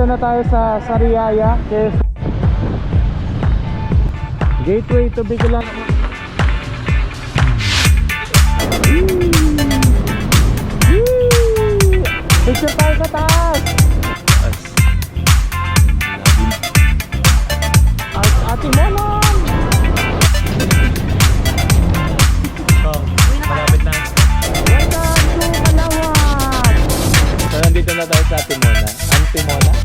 nandito na tayo sa Sariaya, Quezon. Gateway to Bicolan. Picture tayo sa taas! At ate Monon! Malapit na. Welcome to Kalawat! So, na tayo sa Timona. Antimona? Timona.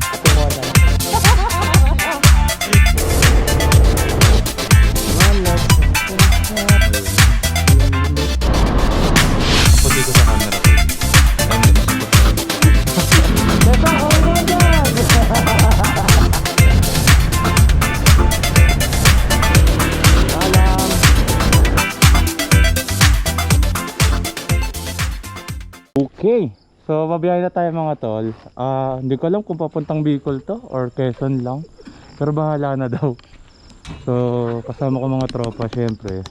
So, babiyahe na tayo mga tol. Ah, hindi ko alam kung papuntang Bicol to or Quezon lang. Pero bahala na daw. So, kasama ko mga tropa syempre.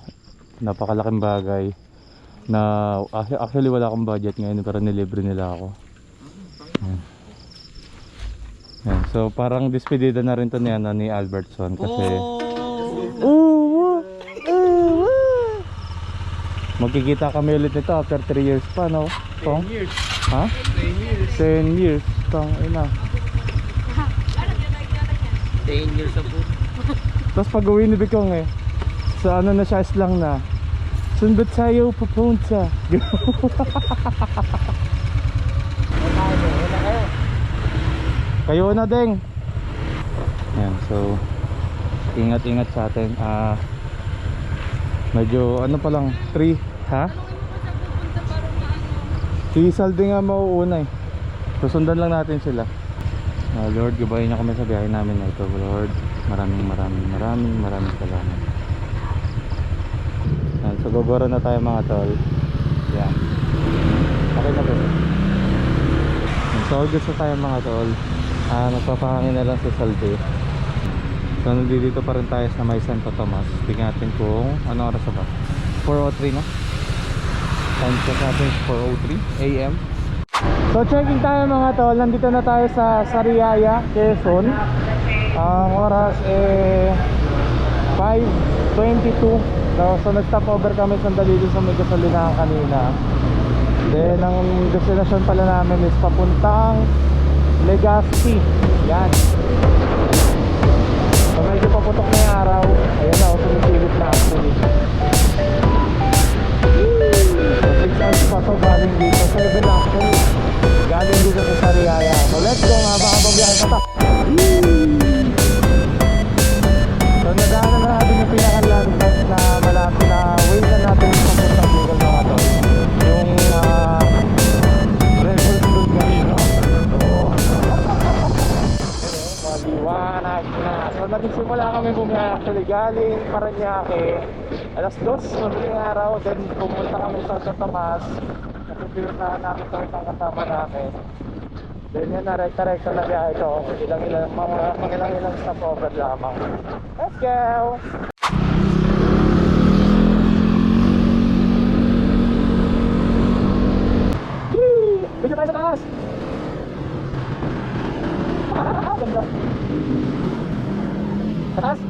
Napakalaking bagay na ac- actually wala akong budget ngayon pero nilibre nila ako. Yan. Yan. So parang despedida na rin to ni, ano, ni Albertson kasi! Oo! Magkikita kami ulit nito after 3 years pa no? Tong? years. Ha? 10 years. Tong ina. 10 years ago. Tapos pag uwi ni Bikong eh, sa ano na siya islang na, saan ba tayo pupunta? Kayo na ding. Yan, so ingat-ingat sa atin. Ah medyo ano pa lang 3, ha? Si Saldi nga mauuna eh. Susundan lang natin sila. Ah, Lord, gabayin niyo kami sa biyahe namin na ito, Lord. Maraming maraming maraming maraming salamat. Yan, so gogoro na tayo mga tol. Yan. Okay na? Yan, So na tayo mga tol. Ah, magpapahangin na lang si Salde. So nandito pa rin tayo sa may Santo Tomas. Tingnan natin kung ano oras na ba? 4.03 na? Time check natin is 4.03 AM. So checking tayo mga tol, nandito na tayo sa Sariaya, Quezon. Ang oras eh 5.22 So, nag-stop over kami sandali dun sa may gasolinahan kanina. Then ang destination pala namin is papuntang Legazpi. Yan. So medyo paputok na yung araw. Ayan na, sumisilip na actually So 6 hours pa to galing dito 7 actually Galing dito sa Sariaya So let's go nga baka babiyahe pa ta So nadaanan na natin yung pinaka-landmark na malapit na way na natin papuntang Google mga to Yung uh, Food Garino Maliwanag na So nagsimula kami bumiyahe actually galing Paranaque Alas 2 madaling araw Then pumunta kami sa Santo Tomas Napipirtahan namin kami ng kasama namin Then yun na, rekta-rekta na biyahe ito. Ilang ilang, mga, ilang ilang stopover lamang. Let's go! Medyo tayo! Ah, ganda. Sa taas?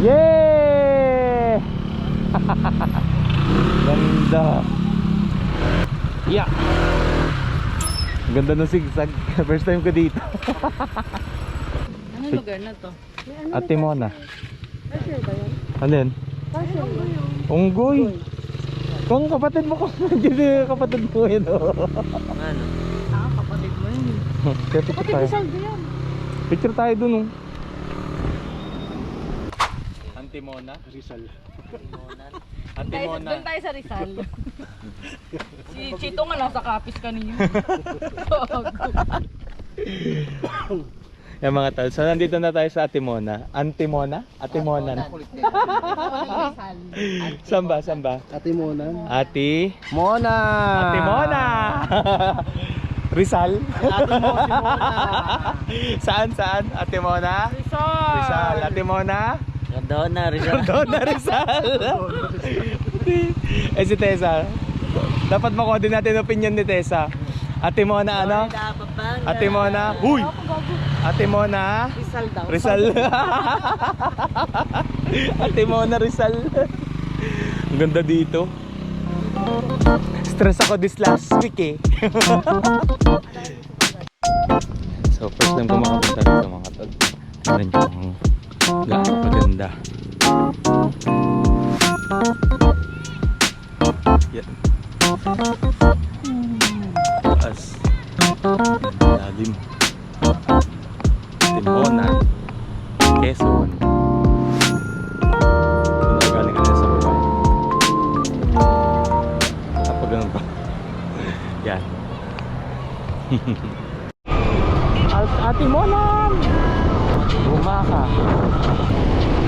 Yeah! Ganda. Yeah. Ganda ng zigzag. First time ko dito. Ano lugar na to? Ate Mona. Cashier ba yun? Ano yan? Cashier ba yun? Unggoy. Kung kapatid mo ko. Hindi kapatid mo yun. Ano? Ah, kapatid mo yun. Kaya picture Kapatid tayo. yan. Picture tayo dun. Oh. Antimona? Rizal. Tayo, Antimona. doon tayo sa Rizal. si Chito nga nasa kapis kanina. Yan mga tol. So nandito na tayo sa Atimona. Antimona? Atimonan. Saan ba? Saan ba? Ate Mona. Ati? Mona! Atimona! Rizal? Ate mo, si Mona. saan? Saan? Atimona? Rizal! Rizal. Atimona? Gandona, Rizal. Donna Rizal. eh si Tessa. Dapat makuha din natin opinion ni Tessa. Ate Mona ano? Ate Mona. Huy! Ate Mona. Rizal daw. Rizal. Ate Mona Rizal. Ang ganda dito. Stress ako this last week eh. so first time ko makapunta dito mga tol. Tignan nyo ang gaano kaganda. Yan. Taas. Lalim. Timonan. Quezon. Galing kanina sa baba. Tapos ganun pa. Yan. At ati Bumaka.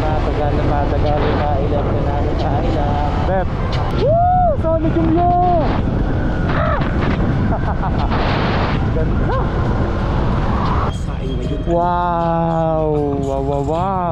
Matagal na matagal na ilang na namin ilang. Bep! Woo! Solid yung yo! Ganda! Wow! Wow, wow, wow!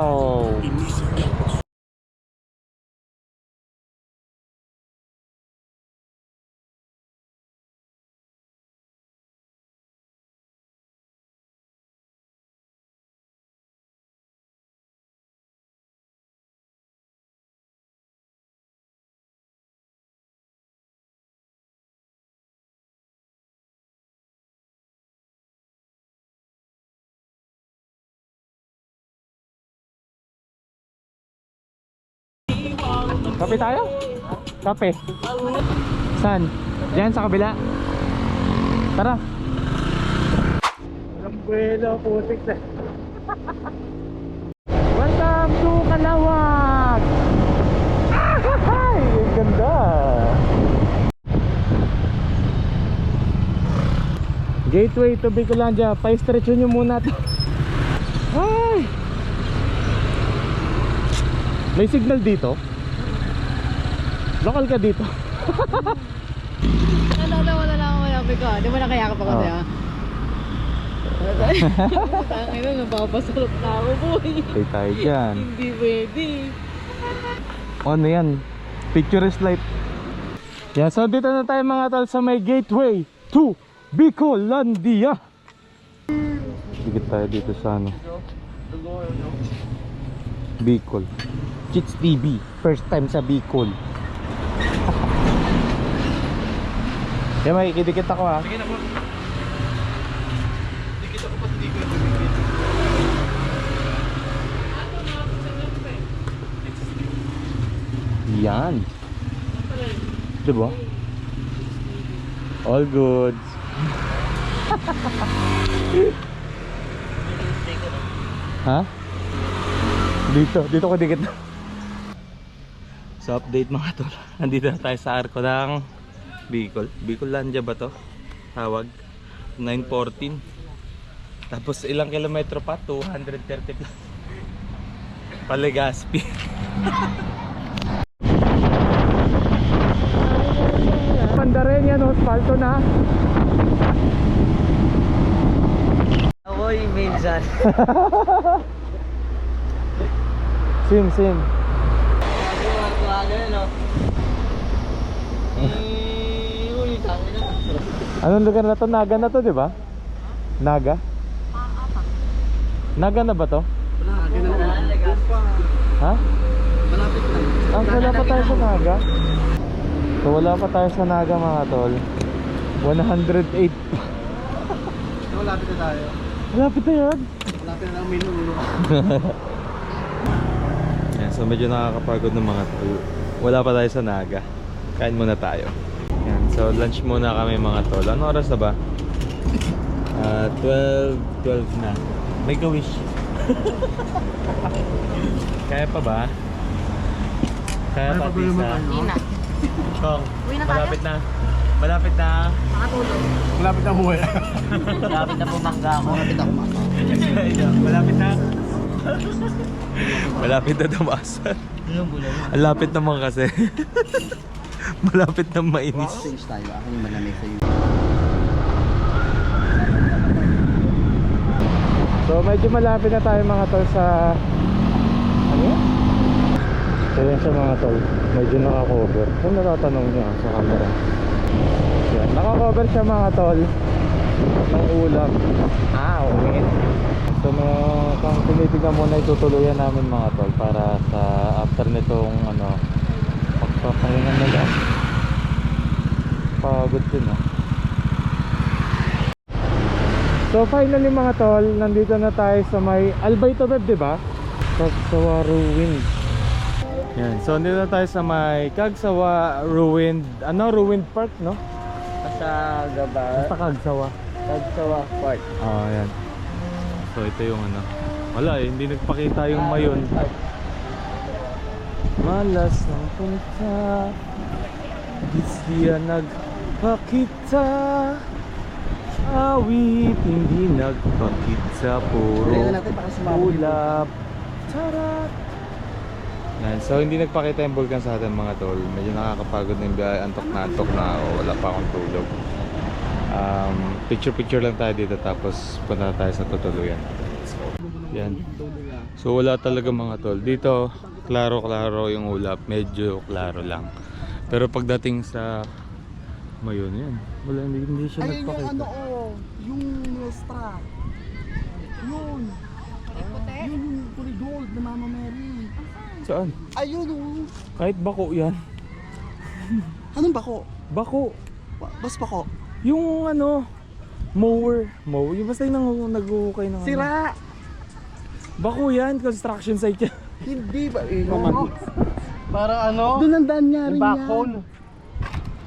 Kape tayo? Kape. Saan? Diyan sa kabila. Tara. Walang buwelo, putik na. Welcome to Kalawag! Ay, ang ganda! Gateway to Bicolandia. Pa-stretch nyo muna to. Ay! May signal dito? Local ka dito? Nalala mo na lang ako yabi ko. Di ba nakayakap ako Oo. sa'yo? Tangin na, napapasulot na ako boy. Stay tayo dyan. Hindi pwede. Ano yan? Picturist light. Yan, so dito na tayo mga tal sa may gateway to Bicolandia. Dikit tayo dito sa ano. Bicol. Chits TV. First time sa Bicol. Yan, makikidikit ako ha. Yan. Diba? All goods. ha? Dito, dito ko dikit. So update mga tol. Nandito na tayo sa arko ng Bicol. Bicolandia ba to? Tawag. 914. Tapos ilang kilometro pa? 230 plus. Paligaspi. Panda rin yan, asfalto na. Ako'y minsan. Sim, sim. Sabi mo ako ano no? Eh, uy, tangin na. Anong lugar na to? Naga na to, di ba? Naga? Naga na ba to? Ha? Malapit lang. Ah, wala pa tayo sa Naga. So wala pa tayo sa Naga mga tol. 108. Malapit na tayo. Malapit na yan. Malapit na lang may nulo. Yan, so medyo nakakapagod ng mga tol. Wala pa tayo sa Naga. Kain muna tayo. So lunch muna kami mga tol. Ano oras na ba? Ah, 12, 12 na. Make a wish. Kaya pa ba? Kaya pa, Kaya pa ba yung Tisa? Hindi na. Chong, Uwi na tayo? malapit na. Malapit na. Malapit na umuwi. Malapit na pumangga ako. Malapit ako Malapit na. Malapit na damasan. Ang lapit naman kasi. Malapit na mainis. Change tayo. Ako yung malamig sa'yo. So medyo malapit na tayo mga tol sa ano yan? So yan siya mga tol Medyo naka-cover Kung natatanong nyo ah, sa camera Yan, naka-cover siya mga tol Ng ulap Ah, okay So mga kung tinitignan muna itutuluyan namin mga tol Para sa after nitong ano Pagpapahinga na lang Pagod din ah So finally mga tol, nandito na tayo sa may Albay to Beb, di ba? Kagsawa Ruined. Yan, so nandito na tayo sa may Kagsawa Ruined, ano, Ruined Park, no? Sa Gabar. Basta Kagsawa. Kagsawa Park. Ah, yan. So ito yung ano. Wala eh, hindi nagpakita yung mayon. Malas ng punta. Di siya nagpakita. Awit, hindi nagpakita. Puro ulap. Charat! Yan, so hindi nagpakita yung vulkan sa atin mga tol. Medyo nakakapagod na yung biyahe. Antok na antok na. Wala pa akong tulog. Um, picture picture lang tayo dito tapos punta tayo sa tutuluyan. Yan. So wala talaga mga tol. Dito, klaro-klaro yung ulap. Medyo klaro lang. Pero pagdating sa mayon yan. Wala, hindi, hindi siya Ayun yung nagpakita. ano oh, yung Nuestra. Yun. Yun yung kulay gold na Mama Mary. Saan? Ayun oh. Kahit bako yan. Anong bako? Bako. Ba- Bas bako? Yung ano, mower. Mower. Yung basta yung nang- nag-uukay ng ano. Bako yan, construction site yan. Hindi ba? Eh, Para ano? Doon ang daan niya rin yan.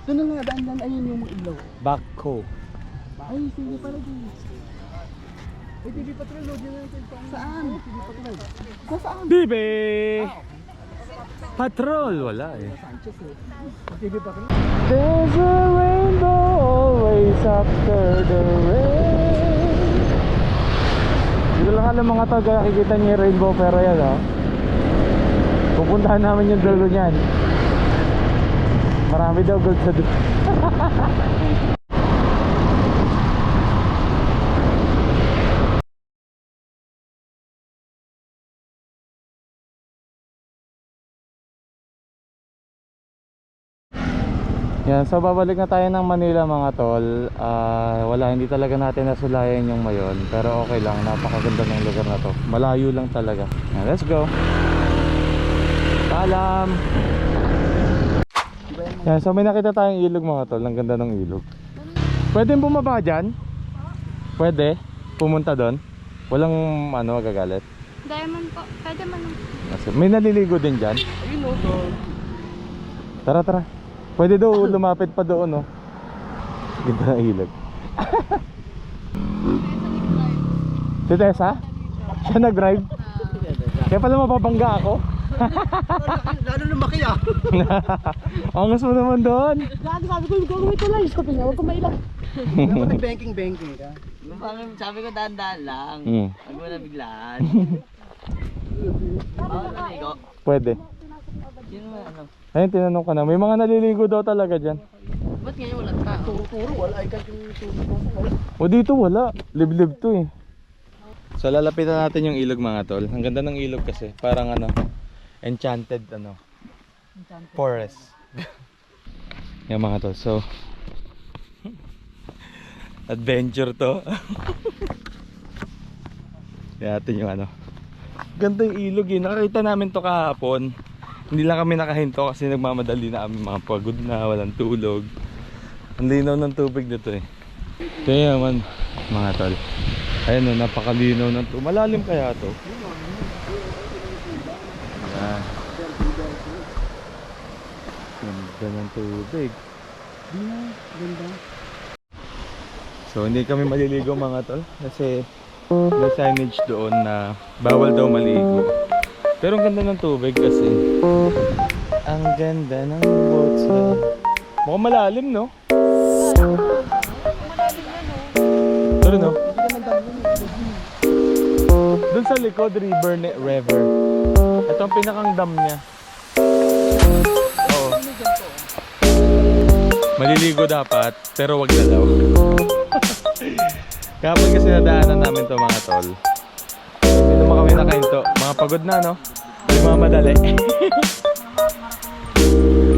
Doon ang daan yan. Ayun yung mga ilaw. Bako. Ay, sige pala din. Ay, TV Patrol, load yun natin. Saan? TV Patrol. Sa saan? Bibe! Patrol! Wala eh. Sanchez eh. TV Patrol. There's a rainbow always after the rain. Hindi lang alam mga to, kaya kikita niyo rainbow pero yan oh. Pupuntahan namin yung dulo niyan. Marami daw gold sa dulo. Yan, so babalik na tayo ng Manila mga tol. Ah, wala, hindi talaga natin nasulayan yung mayon. Pero okay lang, napakaganda ng lugar na to. Malayo lang talaga. Yan, let's go. Paalam! Yan, so may nakita tayong ilog mga tol. Ang ganda ng ilog. Pwede bumaba dyan? Pwede? Pumunta doon? Walang ano, gagalit? Diamond po. Pwede man. Kasi May naliligo din dyan? Ayun oh. Tara, tara. Pwede daw lumapit pa doon, no? Ganda ng ilog. si Tessa? Siya nag-drive? Kaya pala mapapangga ako. Lalo lumaki ah. Angas mo naman doon. Lagi sabi ko, gagawin ko lang. Sabi niya, huwag ko mailang. Dapat nag-banking-banking ka. Sabi ko dahan-dahan lang. Hmm. Huwag mo na biglaan. Pwede. Sino mo ano? Ayun, tinanong ka na. May mga naliligo daw talaga dyan. Ba't ngayon wala tao? Turo-turo, wala ay kahit yung tubig mo. Wala. O dito wala. Liblib to eh. So lalapitan natin yung ilog mga tol. Ang ganda ng ilog kasi. Parang ano, enchanted ano. Forest. yung mga tol. So, adventure to. Yan natin yung ano. Ganda yung ilog eh. Nakakita namin to kahapon. Hindi lang kami nakahinto kasi nagmamadali na kami mga pagod na, walang tulog. Ang linaw ng tubig dito eh. Kaya naman mga tol. Ayun o, napakalinaw ng tubig. Malalim kaya to? Yan. Ganda ng tubig. Ganda. So hindi kami maliligo mga tol kasi may signage doon na bawal daw maligo. Pero ang ganda ng tubig kasi ang ganda ng water. Mukhang malalim no? Ito rin oh. Doon sa likod, river, ne- river. Ito ang pinakang dam niya. Oo. Maliligo dapat, pero wag na daw. Kapag kasi nadaanan namin to mga tol. Hindi naman kami nakahinto. Mga pagod na, no? May mga madali.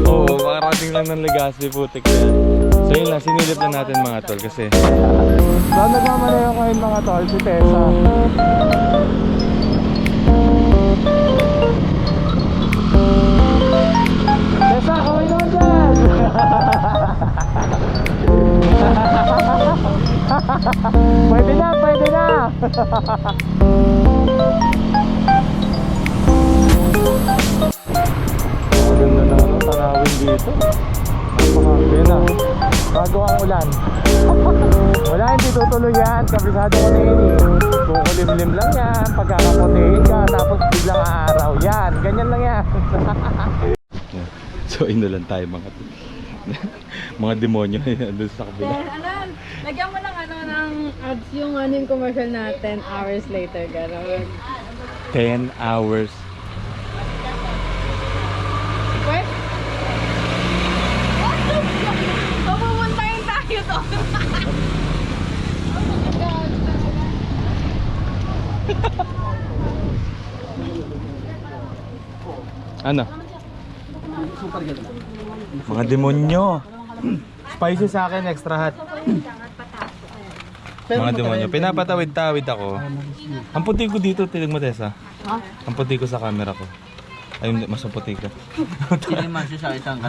Oo, makarating lang ng Legazpi, putik na yan. So yun lang, sinilip na natin mga tol kasi... So nagmamalayo ngayon mga tol, si Tessa. Tessa, kaway naman dyan! pwede na, pwede na! tanawin dito. Napakaganda na. Bago ang ulan. Wala, hindi tutuloy yan. Kabisado ko na yun eh. Kukulimlim lang yan. Pagkakaputihin ka, tapos biglang aaraw. Yan, ganyan lang yan. so, inulan tayo mga mga demonyo doon sa kabila. Alam, lagyan mo lang ano ng ads yung ano yung commercial na 10 hours later. Gano'n. 10 hours. Pwede? Papupuntahin tayo to. Ano? Mga demonyo. Spicy sa akin, extra hot. Mga demonyo. Pinapatawid-tawid ako. Ang puti ko dito, tinig mo Tessa. Ang puti ko sa camera ko. Ay, hindi, mas puti ka. Sino yung masyo sa isang?